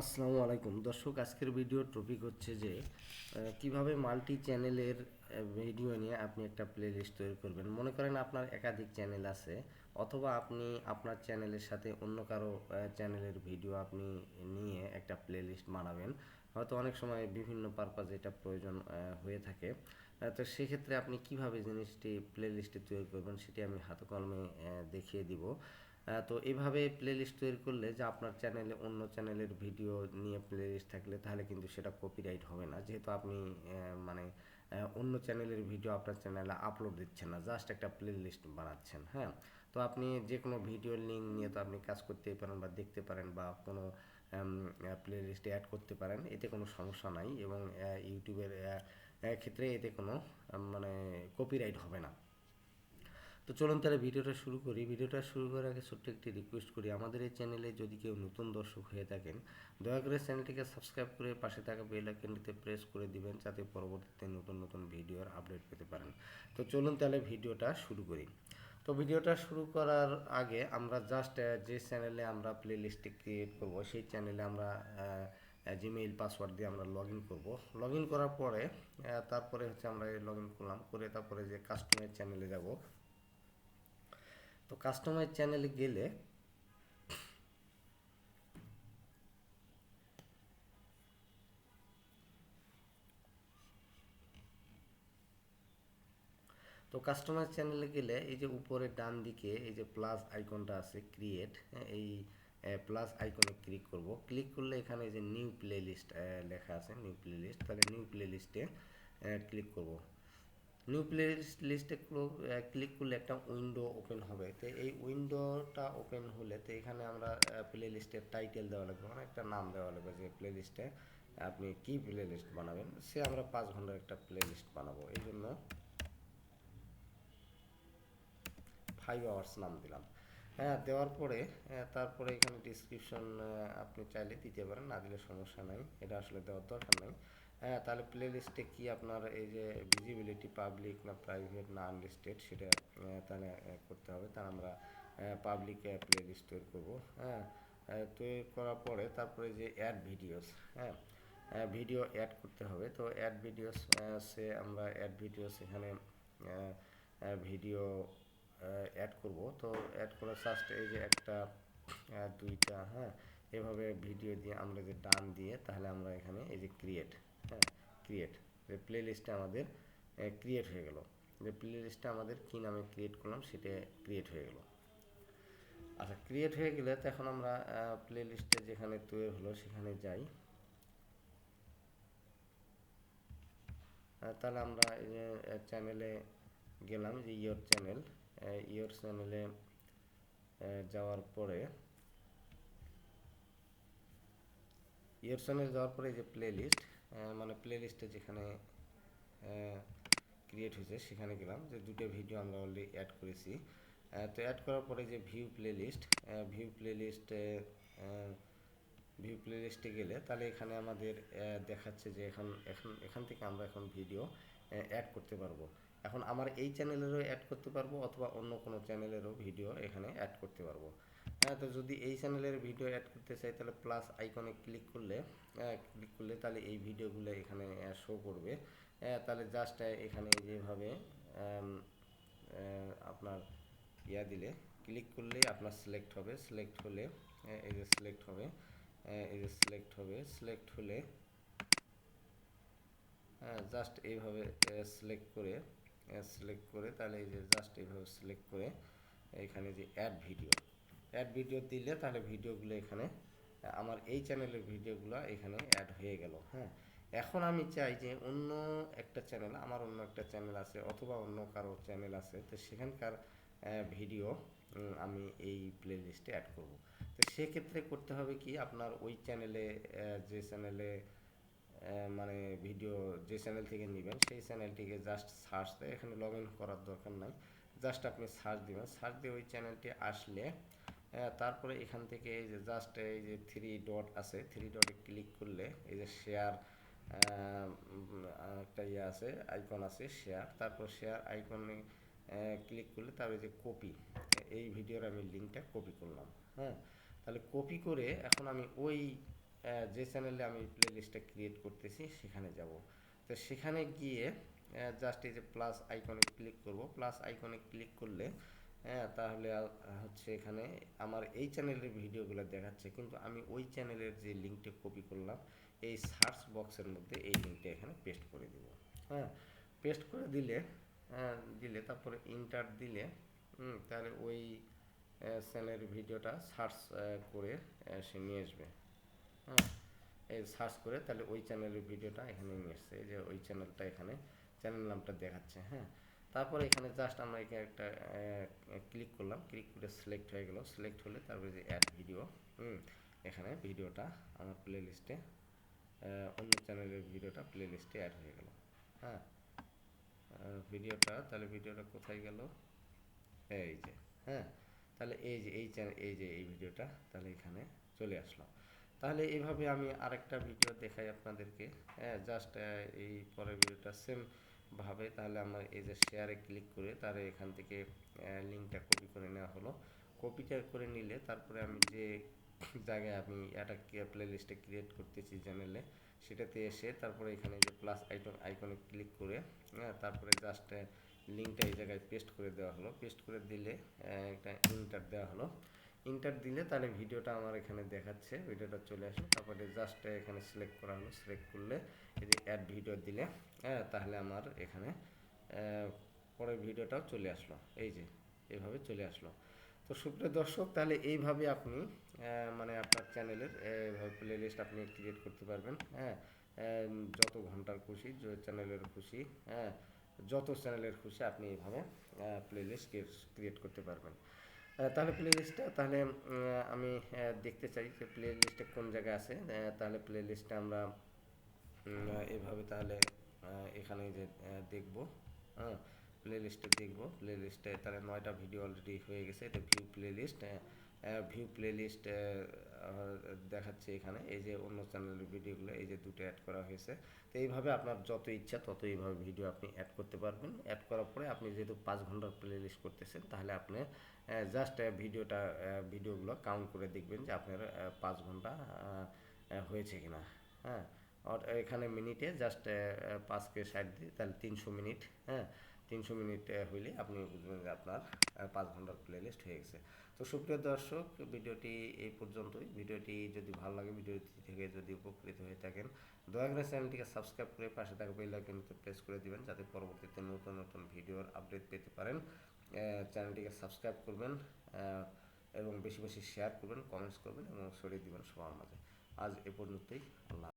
আসসালামু আলাইকুম। দর্শক, আজকের ভিডিওর টপিক হচ্ছে যে কীভাবে মাল্টি চ্যানেলের ভিডিও নিয়ে আপনি একটা প্লেলিস্ট তৈরি করবেন। মনে করেন আপনার একাধিক চ্যানেল আছে, অথবা আপনি আপনার চ্যানেলের সাথে অন্য কারও চ্যানেলের ভিডিও আপনি নিয়ে একটা প্লেলিস্ট বানাবেন। হয়তো অনেক সময় বিভিন্ন পারপাজে এটা প্রয়োজন হয়ে থাকে। তো সেক্ষেত্রে আপনি কীভাবে জিনিসটি প্লেলিস্টে তৈরি করবেন সেটি আমি হাতে কলমে দেখিয়ে দিব। তো এভাবে প্লেলিস্ট তৈরি করলে যে আপনার চ্যানেলে অন্য চ্যানেলের ভিডিও নিয়ে প্লেলিস্ট থাকলে তাহলে কিন্তু সেটা কপিরাইট হবে না। যেহেতু আপনি মানে অন্য চ্যানেলের ভিডিও আপনার চ্যানেলে আপলোড দিচ্ছেন না জাস্ট একটা প্লেলিস্ট বানাচ্ছেন হ্যাঁ? তো আপনি যে কোনো ভিডিওর লিঙ্ক নিয়ে তো আপনি কাজ করতেই পারেন বা দেখতে পারেন বা কোনো প্লেলিস্টে অ্যাড করতে পারেন, এতে কোনো সমস্যা নাই এবং ইউটিউবের ক্ষেত্রে এতে কোনো মানে কপিরাইট হবে না। তো চলুন তাহলে ভিডিওটা শুরু করি। ভিডিওটা শুরু করার আগে ছোট্ট একটি রিকোয়েস্ট করি। আমাদের এই চ্যানেলে যদি কেউ নতুন দর্শক হয়ে থাকেন, দয়া করে চ্যানেলটিকে সাবস্ক্রাইব করে পাশে থাকা বেল আইকনটিতে প্রেস করে দিবেন, যাতে পরবর্তীতে নতুন নতুন ভিডিওর আপডেট পেতে পারেন। তো চলুন তাহলে ভিডিওটা শুরু করি। তো ভিডিওটা শুরু করার আগে আমরা জাস্ট যে চ্যানেলে আমরা প্লে লিস্টে ক্রিয়েট করব, সেই চ্যানেলে আমরা জিমেইল পাসওয়ার্ড দিয়ে আমরা লগ ইন করব। লগ ইন করার পরে তারপরে হচ্ছে আমরা লগ ইন করলাম। করে তারপরে যে কাস্টমার চ্যানেলে যাব তো কাস্টমার চ্যানেলে গেলে তো কাস্টমার চ্যানেলে গেলে এই যে উপরে ডান দিকে এই যে প্লাস আইকনটা আছে ক্রিয়েট এই প্লাস আইকনে ক্লিক করব। ক্লিক করলে এখানে যে নিউ প্লে লিস্ট লেখা আছে নিউ প্লে লিস্ট তাহলে নিউ প্লে লিস্টে ক্লিক করব। নিউ প্লে লিস্টে ক্লিক করলে একটা উইন্ডো ওপেন হবে। তো এই উইন্ডোটা ওপেন হলে তো এখানে আমরা প্লে লিস্টের টাইটেল দেওয়া লাগবে মানে একটা নাম দেওয়া লাগবে যে প্লে লিস্টে আপনি কি প্লে লিস্ট বানাবেন, সে আমরা পাঁচ ঘণ্টার একটা প্লে লিস্ট বানাবো। এই জন্য ফাইভ আওয়ার্স নাম দিলাম। হ্যাঁ দেওয়ার পরে তারপরে এখানে ডিসক্রিপশন আপনি চাইলে দিতে পারেন, না দিলে সমস্যা নাই, এটা আসলে দেওয়ার দরকার নাই। হ্যাঁ তাহলে প্লে লিস্টে কি আপনার এই যে ভিজিবিলিটি পাবলিক না প্রাইভেট না আনলিস্টেড সেটা তাহলে করতে হবে। তা আমরা পাবলিক প্লে লিস্ট তৈরি করব হ্যাঁ। তৈরি করার পরে তারপরে যে অ্যাড ভিডিওস হ্যাঁ। ভিডিও অ্যাড করতে হবে। তো অ্যাড ভিডিওস সে আমরা অ্যাড ভিডিওস এখানে ভিডিও অ্যাড করব। তো অ্যাড করার ফার্স্ট এই যে একটা দুইটা হ্যাঁ। এভাবে ভিডিও দিয়ে আমরা যে টান দিয়ে, তাহলে আমরা এখানে এই যে ক্রিয়েট হ্যাঁ ক্রিয়েট যে প্লে লিস্টটা আমাদের ক্রিয়েট হয়ে গেল। যে প্লে লিস্টটা আমাদের কী নামে ক্রিয়েট করলাম, সেটা ক্রিয়েট হয়ে গেল। আচ্ছা ক্রিয়েট হয়ে গেলে তো এখন আমরা প্লে লিস্টে যেখানে তৈরি হলো, সেখানে যাই। তাহলে আমরা চ্যানেলে গেলাম, যে ইয়োর চ্যানেল ইয়োর চ্যানেলে যাওয়ার পরে ইয়োর চ্যানেল যাওয়ার পরে যে প্লে লিস্ট মানে প্লে লিস্টে যেখানে ক্রিয়েট হয়েছে, সেখানে গেলাম। যে দুটো ভিডিও আমরা অলরেডি অ্যাড করেছি। তো অ্যাড করার পরে যে view play list view play লিস্টে ভিউ প্লে লিস্টে গেলে তাহলে এখানে আমাদের দেখাচ্ছে যে এখন এখন, এখান থেকে আমরা এখন ভিডিও অ্যাড করতে পারব। এখন আমার এই চ্যানেলেরও অ্যাড করতে পারব, অথবা অন্য কোনো চ্যানেলেরও ভিডিও এখানে অ্যাড করতে পারব। হ্যাঁ তো যদি এই চ্যানেলের ভিডিও অ্যাড করতে চাই তাহলে প্লাস আইকনে ক্লিক করলে ক্লিক করলে তাহলে এই ভিডিওগুলো এখানে শো করবে। আহ, তাহলে জাস্ট এখানে যেভাবে আপনার ইয়া দিলে ক্লিক করলেই আপনার সিলেক্ট হবে। সিলেক্ট হলে আহ, এই যে সিলেক্ট হবে এই যে সিলেক্ট হবে সিলেক্ট হলে হ্যাঁ জাস্ট এইভাবে সিলেক্ট করে সিলেক্ট করে তাহলে এই যে জাস্ট এইভাবে সিলেক্ট করে এখানে যে অ্যাড ভিডিও অ্যাড ভিডিও দিলে তাহলে ভিডিওগুলো এখানে আমার এই চ্যানেলের ভিডিওগুলো এখানে অ্যাড হয়ে গেল হ্যাঁ? এখন আমি চাই যে অন্য একটা চ্যানেল আমার অন্য একটা চ্যানেল আছে অথবা অন্য কারও চ্যানেল আছে, তো সেখানকার ভিডিও আমি এই প্লে লিস্টে অ্যাড করব। তো সেক্ষেত্রে করতে হবে কি, আপনার ওই চ্যানেলে যে চ্যানেলে মানে ভিডিও যে চ্যানেল থেকে নেবেন, সেই চ্যানেলটিকে জাস্ট সার্চ দেয়। এখানে লগ ইন করার দরকার নাই। জাস্ট আপনি সার্চ দিবেন। সার্চ দিয়ে ওই চ্যানেলটি আসলে আহ, তারপরে এখান থেকে এই যে জাস্ট এই যে থ্রি ডট আছে থ্রি ডটে ক্লিক করলে এই যে শেয়ার একটা ইয়ে আছে আইকন আছে শেয়ার তারপর শেয়ার আইকনে ক্লিক করলে তারপরে যে কপি এই ভিডিওর আমি লিঙ্কটা কপি করলাম হ্যাঁ? তাহলে কপি করে এখন আমি ওই যে চ্যানেলে আমি প্লে লিস্টটা ক্রিয়েট করতেছি সেখানে যাব। তো সেখানে গিয়ে জাস্ট এই যে প্লাস আইকনে ক্লিক করব প্লাস আইকনে ক্লিক করলে হ্যাঁ তাহলে হচ্ছে এখানে আমার এই চ্যানেলের ভিডিওগুলো দেখাচ্ছে কিন্তু আমি ওই চ্যানেলের যে লিঙ্কটা কপি করলাম এই সার্চ বক্সের মধ্যে এই লিঙ্কটা এখানে পেস্ট করে দিব। হ্যাঁ পেস্ট করে দিলে আহ, দিলে তারপরে ইন্টার দিলে তাহলে ওই চ্যানেলের ভিডিওটা সার্চ করে সে নিয়ে আসবে। হ্যাঁ এই সার্চ করে তাহলে ওই চ্যানেলের ভিডিওটা এখানে নিয়ে এসছে এই যে ওই চ্যানেলটা এখানে চ্যানেল নামটা দেখাচ্ছে হ্যাঁ। তারপরে এখানে জাস্ট আমরা এখানে একটা ক্লিক করলাম ক্লিক করে সিলেক্ট হয়ে গেল। সিলেক্ট হলে তারপরে যে অ্যাড ভিডিও এখানে ভিডিওটা আমার প্লে লিস্টে অন্য চ্যানেলের ভিডিওটা প্লে লিস্টে অ্যাড হয়ে গেল। হ্যাঁ ভিডিওটা তাহলে ভিডিওটা কোথায় গেল? এই যে হ্যাঁ তাহলে এই যে, এই চ্যানেল এই যে, এই ভিডিওটা তাহলে এখানে চলে আসলো। তাহলে এইভাবে আমি আরেকটা ভিডিও দেখাই আপনাদেরকে। হ্যাঁ জাস্ট এই পরের ভিডিওটা সেম ভাবে, তাহলে আমার এই যে শেয়ারে ক্লিক করে তার এখান থেকে লিঙ্কটা কপি করে নেওয়া হলো। কপিটা করে নিলে তারপরে আমি যে জায়গায় আমি একটা প্লে লিস্টে ক্রিয়েট করতেছি চ্যানেলে সেটাতে এসে তারপরে এখানে যে প্লাস আইকন আইকনে ক্লিক করে হ্যাঁ তারপরে জাস্ট লিঙ্কটা এই জায়গায় পেস্ট করে দেওয়া হলো। পেস্ট করে দিলে একটা ইন্টার দেওয়া হলো। ইন্টার দিলে তাহলে ভিডিওটা আমার এখানে দেখাচ্ছে, ভিডিওটা চলে আসে। তারপরে জাস্ট এখানে সিলেক্ট করা হলো সিলেক্ট করলে এই যে অ্যাড ভিডিও দিলে হ্যাঁ তাহলে আমার এখানে পরের ভিডিওটাও চলে আসলো। এই যে এইভাবে চলে আসলো। তো সুপ্রিয় দর্শক, তাহলে এইভাবে আপনি মানে আপনার চ্যানেলের প্লে লিস্ট আপনি ক্রিয়েট করতে পারবেন হ্যাঁ। যত ঘণ্টার খুশি চ্যানেলের খুশি হ্যাঁ যত চ্যানেলের খুশি আপনি এইভাবে প্লে লিস্ট ক্রিয়েট করতে পারবেন। তাহলে প্লে লিস্টটা তাহলে আমি দেখতে চাই যে প্লে লিস্টে কোন জায়গায় আছে। তাহলে প্লে লিস্টটা আমরা এভাবে তাহলে এখানে যে দেখব। হ্যাঁ প্লে লিস্টে দেখব। প্লে লিস্টে তাহলে নয়টা ভিডিও অলরেডি হয়ে গেছে। এটা view play list view play list দেখাচ্ছে এখানে। এই যে অন্য চ্যানেলের ভিডিওগুলো এই যে দুটো অ্যাড করা হয়েছে। তো এইভাবে আপনার যত ইচ্ছা তত এইভাবে ভিডিও আপনি অ্যাড করতে পারবেন। অ্যাড করার পরে আপনি যেহেতু পাঁচ ঘণ্টার প্লে লিস্ট করতেছেন, তাহলে আপনি জাস্ট ভিডিওটা ভিডিওগুলো কাউন্ট করে দেখবেন যে আপনার পাঁচ ঘণ্টা হয়েছে কিনা। হ্যাঁ? এখানে মিনিটে জাস্ট পাঁচকে ষাট দিই, তাহলে তিনশো মিনিট হ্যাঁ? তিনশো মিনিট হইলে আপনি বুঝবেন যে আপনার পাঁচ ঘণ্টার প্লে লিস্ট হয়ে গেছে। তো সুপ্রিয় দর্শক, ভিডিওটি এই পর্যন্তই। ভিডিওটি যদি ভালো লাগে, ভিডিওটি থেকে যদি উপকৃত হয়ে থাকেন, দয়া করে চ্যানেলটিকে সাবস্ক্রাইব করে পাশে থাকা বেল আইকনটি প্রেস করে দিবেন, যাতে পরবর্তীতে নতুন নতুন ভিডিওর আপডেট পেতে পারেন। চ্যানেলটিকে সাবস্ক্রাইব করবেন এবং বেশি বেশি শেয়ার করবেন কমেন্টস করবেন এবং ছড়িয়ে দিবেন সবার মাঝে। আজ এ পর্যন্তই। আল্লাহ